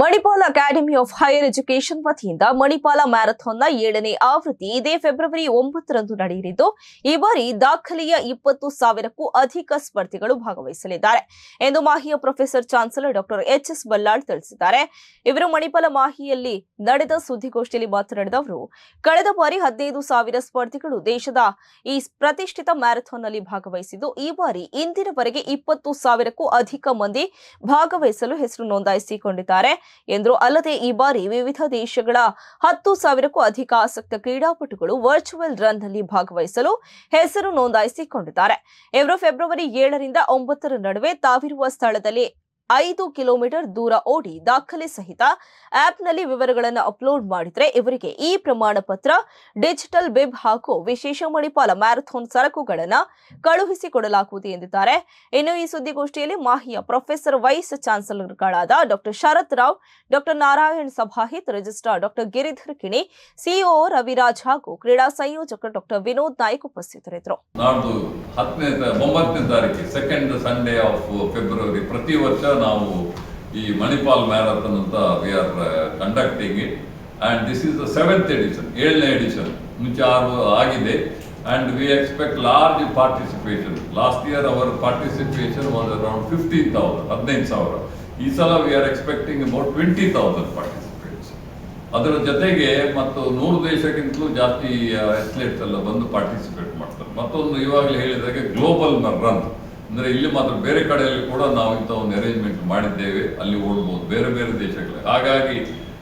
Manipal academy of higher education ವತಿಯಿಂದ ಮಣಿಪಾಲ ಮ್ಯಾರಥಾನ್ನ ಏಳನೇ ಆವೃತ್ತಿ ಇದೇ ಫೆಬ್ರವರಿ ಒಂಬತ್ತರಂದು ನಡೆಯಲಿದ್ದು, ಈ ಬಾರಿ ದಾಖಲೆಯ ಇಪ್ಪತ್ತು ಸಾವಿರಕ್ಕೂ ಅಧಿಕ ಸ್ಪರ್ಧಿಗಳು ಭಾಗವಹಿಸಲಿದ್ದಾರೆ ಎಂದು ಮಾಹಿಯ professor chancellor doctor H S Ballal ತಿಳಿಸಿದ್ದಾರೆ. ಇವರು ಮಣಿಪಾಲ ಮಾಹಿಯಲ್ಲಿ ನಡೆದ ಸುದ್ದಿಗೋಷ್ಠಿಯಲ್ಲಿ ಮಾತನಾಡಿದ ಅವರು, ಕಳೆದ ಬಾರಿ ಹದಿನೈದು ಸಾವಿರ ಸ್ಪರ್ಧಿಗಳು ದೇಶದ ಈ ಪ್ರತಿಷ್ಠಿತ ಮ್ಯಾರಥಾನ್ನಲ್ಲಿ ಭಾಗವಹಿಸಿದ್ದು, ಈ ಬಾರಿ ಇಂದಿನವರೆಗೆ ಇಪ್ಪತ್ತು ಸಾವಿರಕ್ಕೂ ಅಧಿಕ ಮಂದಿ ಭಾಗವಹಿಸಲು ಹೆಸರು ನೋಂದಾಯಿಸಿಕೊಂಡಿದ್ದಾರೆ. ಎಂದರು ಅಲ್ಲದೆ ಈ ಬಾರಿ ವಿವಿಧ ದೇಶಗಳ ಹತ್ತು ಸಾವಿರಕ್ಕೂ ಅಧಿಕ ಆಸಕ್ತ ಕ್ರೀಡಾಪಟುಗಳು ವರ್ಚುವಲ್ ರನ್ನಲ್ಲಿ ಭಾಗವಹಿಸಲು ಹೆಸರು ನೋಂದಾಯಿಸಿಕೊಂಡಿದ್ದಾರೆ. ಇವರು ಫೆಬ್ರವರಿ ಏಳರಿಂದ ಒಂಬತ್ತರ ನಡುವೆ ತಾವಿರುವ ಸ್ಥಳದಲ್ಲಿ ಐದು ಕಿಲೋಮೀಟರ್ ದೂರ ಓಡಿ ದಾಖಲೆ ಸಹಿತ ಆಪ್ನಲ್ಲಿ ವಿವರಗಳನ್ನು ಅಪ್ಲೋಡ್ ಮಾಡಿದರೆ ಇವರಿಗೆ ಈ ಪ್ರಮಾಣ ಪತ್ರ, ಡಿಜಿಟಲ್ ವೆಬ್ ಹಾಗೂ ವಿಶೇಷ ಮಣಿಪಾಲ ಮ್ಯಾರಥಾನ್ ಸರಕುಗಳನ್ನು ಕಳುಹಿಸಿಕೊಡಲಾಗುವುದು ಎಂದಿದ್ದಾರೆ. ಇನ್ನು ಈ ಸುದ್ದಿಗೋಷ್ಠಿಯಲ್ಲಿ ಮಾಹಿಯ professor vice ಚಾನ್ಸಲರ್ಗಳಾದ doctor Sharath Rao, doctor Narayan Sabhahit, registrar doctor Giridhar Kini, CEO Raviraj ಹಾಗೂ ಕ್ರೀಡಾ ಸಂಯೋಜಕ ಡಾಕ್ಟರ್ ವಿನೋದ್ ನಾಯ್ಕ್ ಉಪಸ್ಥಿತರಿದ್ದರು. ಸೆಕೆಂಡ್ ಸಂಡೇ ಆಫ್ ಫೆಬ್ರವರಿ ಪ್ರತಿ ವರ್ಷ ನಾವು ಈ ಮಣಿಪಾಲ್ ಮ್ಯಾರಥನ್ ಅಂತ we are conducting it and this is the seventh edition ಏಳನೇ ಎಡಿಷನ್ ಮುಂಚೆ ಆರು ಆಗಿದೆ. And we expect large participation last year our participation was around fifteen thousand ಹದಿನೈದು ಸಾವಿರ. ಈ ಸಲ we are expecting about twenty thousand participates ಅದರ ಜೊತೆಗೆ ಮತ್ತು ನೂರು ದೇಶಕ್ಕಿಂತಲೂ ಜಾಸ್ತಿ ಅಥ್ಲೇಟ್ಸ್ ಎಲ್ಲ ಬಂದು ಪಾರ್ಟಿಸಿಪೇಟ್ ಮಾಡ್ತಾರೆ. ಮತ್ತೊಂದು ಇವಾಗಲೇ ಹೇಳಿದಾಗೆ ಗ್ಲೋಬಲ್ ರನ್ ಅಂದ್ರೆ ಇಲ್ಲಿ ಮಾತ್ರ ಬೇರೆ ಕಡೆಯಲ್ಲಿ ಕೂಡ ನಾವು ಇಂಥ ಒಂದು ಅರೇಂಜ್ಮೆಂಟ್ ಮಾಡಿದ್ದೇವೆ, ಅಲ್ಲಿ ಓಡ್ಬೋದು ಬೇರೆ ಬೇರೆ ದೇಶಗಳಲ್ಲಿ. ಹಾಗಾಗಿ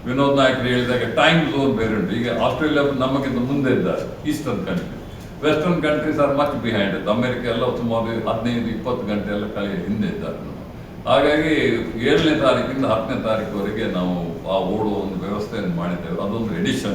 ವಿನೋದ್ ನಾಯಕರು ಹೇಳಿದಾಗ ಟೈಮ್ ಝೋನ್ ಬೇರೆ ಉಂಟು. ಈಗ ಆಸ್ಟ್ರೇಲಿಯಾ ನಮಗಿಂತ ಮುಂದೆ ಇದ್ದಾರೆ eastern country western countries are much behind America ಎಲ್ಲ ಸುಮಾರು ಹದಿನೈದು, ಇಪ್ಪತ್ತು ಗಂಟೆ ಎಲ್ಲ ಕಳೆಯ ಹಿಂದೆ ಇದ್ದಾರೆ ಹಾಗಾಗಿ ಏಳನೇ ತಾರೀಕಿಂದ ಹತ್ತನೇ ತಾರೀಕುವರೆಗೆ ನಾವು ಆ ಓಡುವ ಒಂದು ವ್ಯವಸ್ಥೆಯನ್ನು ಮಾಡಿದ್ದೇವೆ. ಅದೊಂದು ಎಡಿಷನ್